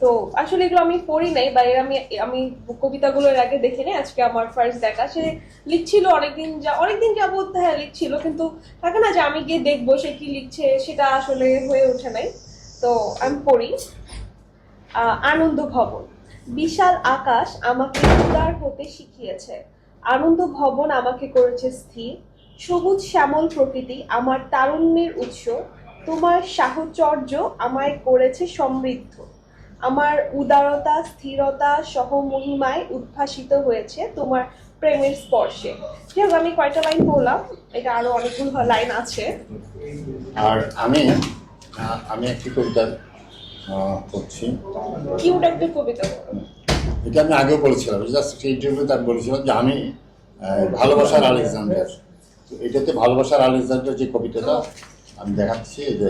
তো আসলে এগুলো আমি পড়ি নাই বা এর আমি আমি কবিতাগুলো এর আগে দেখে নেই, আজকে আমার ফার্স্ট দেখা। সে লিখছিল অনেকদিন যা, অনেকদিন যাবত হ্যাঁ লিখছিল, কিন্তু থাকে না যে আমি গিয়ে দেখব সে কি লিখছে, সেটা আসলে হয়ে ওঠে নাই। তো আমি পড়ি। আনন্দ ভবন। বিশাল আকাশ আমাকে উদার হতে শিখিয়েছে। আনন্দ ভবন আমাকে করেছে স্থির। সবুজ শ্যামল প্রকৃতি আমার তারুণ্যের উৎস। তোমার সাহচর্য আমায় করেছে সমৃদ্ধ। আমার উদারতা স্থিরতা সহ মহিমায় উদ্ভাসিত হয়েছে তোমার প্রেমের স্পর্শে। যাই হোক, আমি কয়টা লাইন বললাম? এটা আরও অনেকগুলো লাইন আছে। আর আমি আমি একটি কবিতা করছি কিউট একটা কবিতা। এটা আমি আগেও বলেছিলাম জাস্ট সেই ইন্টারভিউতে আমি বলেছিলাম যে আমি ভালোবাসার আলেকজান্ডার। তো এটাতে ভালোবাসার আলেকজান্ডার যে কবিতাটা আমি দেখাচ্ছি যে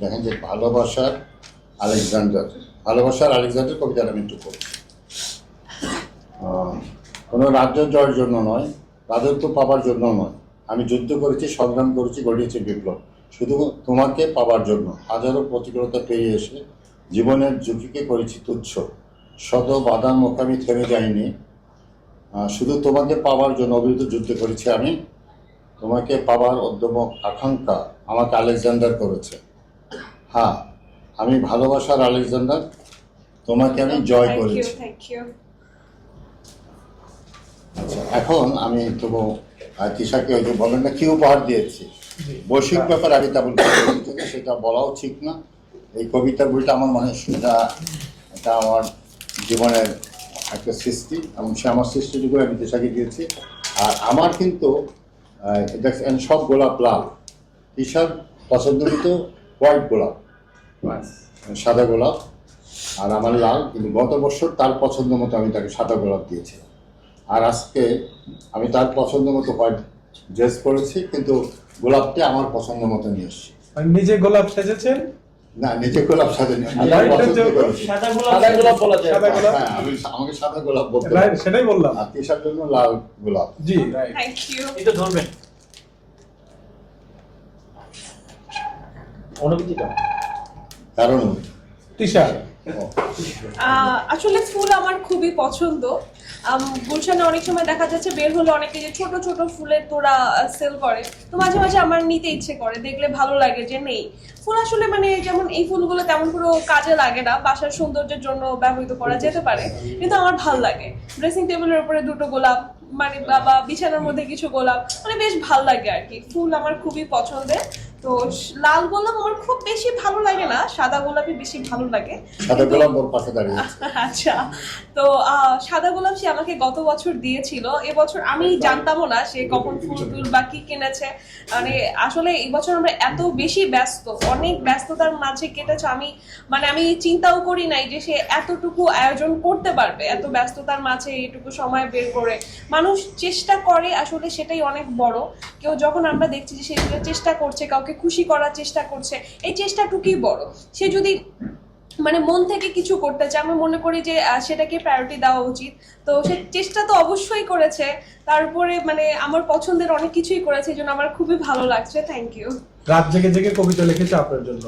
দেখেন যে ভালোবাসার আলেকজান্ডার। ভালোবাসার আলেকজান্ডার কবিতাটা আমি একটু কোনো রাজ্য জয়ের জন্য নয়, রাজত্ব পাবার জন্য নয়। আমি যুদ্ধ করেছি, সংগ্রাম করেছি, গড়িয়েছি বিপ্লব। শুধু তোমাকে পাবার জন্য, হাজারো প্রতিকূলতা পেরিয়ে এসে জীবনের ঝুঁকিকে করেছি তুচ্ছ। শত বাধার মুখে আমি থেমে যাইনি। শুধু তোমাকে পাওয়ার জন্য অবিরত যুদ্ধ করেছি আমি। তোমাকে পাওয়ার উদ্যম আকাঙ্ক্ষা আমাকে আলেকজান্ডার করেছে। হ্যাঁ আমি ভালোবাসার আলেকজান্ডার তোমাকে আমি জয় করেছি। আচ্ছা, এখন আমি তবু তিশাকে ওই যে বলেন না কি উপহার দিয়েছি। বৈশ্বিক ব্যাপার আগে তেমন বলতে সেটা বলাও ঠিক না। এই কবিতা বইটা আমার মনে হয় সেটা এটা আমার জীবনের একটা সৃষ্টি এবং সে আমার সৃষ্টিটুকু আমি তিশাকে দিয়েছি। আর আমার কিন্তু সব গোলাপ লাল। তিশার পছন্দকৃত হোয়াইট গোলাপ। সাদা গোলাপ আর আমার লাল কিন্তু গত বছর তার পছন্দ মতো আমি তাকে সাদা গোলাপ দিয়েছিলাম। আর আজকে আমি তার পছন্দ মতো হোয়াইট ড্রেস পরেছি কিন্তু গোলাপটি আমার পছন্দ মতো নিয়ে এসেছি। নিজে গোলাপ সেজেছেন? না নিজে গোলাপ সাজানি আমি Right, পছন্দ right, করেছি। সাদা গোলাপ বলা যায়। সাদা গোলাপ? হ্যাঁ, আমি আমাকে সাদা গোলাপ বলতে রাইট সেটাই বললাম। আর তিশার জন্য লাল গোলাপ। জি। রাইট থ্যাংক ইউ এটা ধরবেন। অনুভূতিটা? কারণ তিশা আহ, আসলে ফুল আমার খুবই পছন্দ। আম, গুলশানে অনেক সময় দেখা যাচ্ছে বের হলে অনেকে যে ছোট ছোট ফুলের তোড়া সেল করে। তো মাঝে মাঝে আমার নিতে ইচ্ছে করে দেখলে ভালো লাগে যে নেই। ফুল আসলে মানে যেমন এই ফুলগুলো তেমন পুরো কাজে লাগে না বাসার সৌন্দর্যের জন্য ব্যবহৃত করা যেতে পারে কিন্তু আমার ভালো লাগে। ড্রেসিং টেবিলের উপরে দুটো গোলাপ মানে বা বা বিছানার মধ্যে কিছু গোলাপ মানে বেশ ভালো লাগে আর কি। ফুল আমার খুবই পছন্দের। তো লাল গোলাপ আমার খুব বেশি ভালো লাগে না সাদা গোলাপই বেশি ভালো লাগে। সাদা গোলাপ ওর পাশে দাঁড়িয়ে আচ্ছা তো সাদা গোলাপ সে আমাকে গত বছর দিয়েছিল এবছর আমি জানতামও না সে কখন ফুল টুল বা কি কিনেছে। মানে আসলে এই বছর আমরা এত বেশি ব্যস্ত অনেক ব্যস্ততার মাঝে কেটেছে আমি মানে আমি চিন্তাও করি নাই যে সে এতটুকু আয়োজন করতে পারবে এত ব্যস্ততার মাঝে এটুকু সময় বের করে। মানুষ চেষ্টা করে আসলে সেটাই অনেক বড়। কেউ যখন আমরা দেখছি যে সে চেষ্টা করছে, কাউকে খুশি করার চেষ্টা করছে, এই চেষ্টাটুকুই বড়। সে যদি মানে মন থেকে কিছু করতে চায়, আমি মনে করি যে সেটাকে প্রায়োরিটি দেওয়া উচিত। তো সে চেষ্টা তো অবশ্যই করেছে। তারপরে মানে আমার পছন্দের অনেক কিছুই করেছে, এই জন্য আমার খুবই ভালো লাগছে। থ্যাংক ইউ রাত জেগে জেগে কবিতা লিখেছে আপনার জন্য।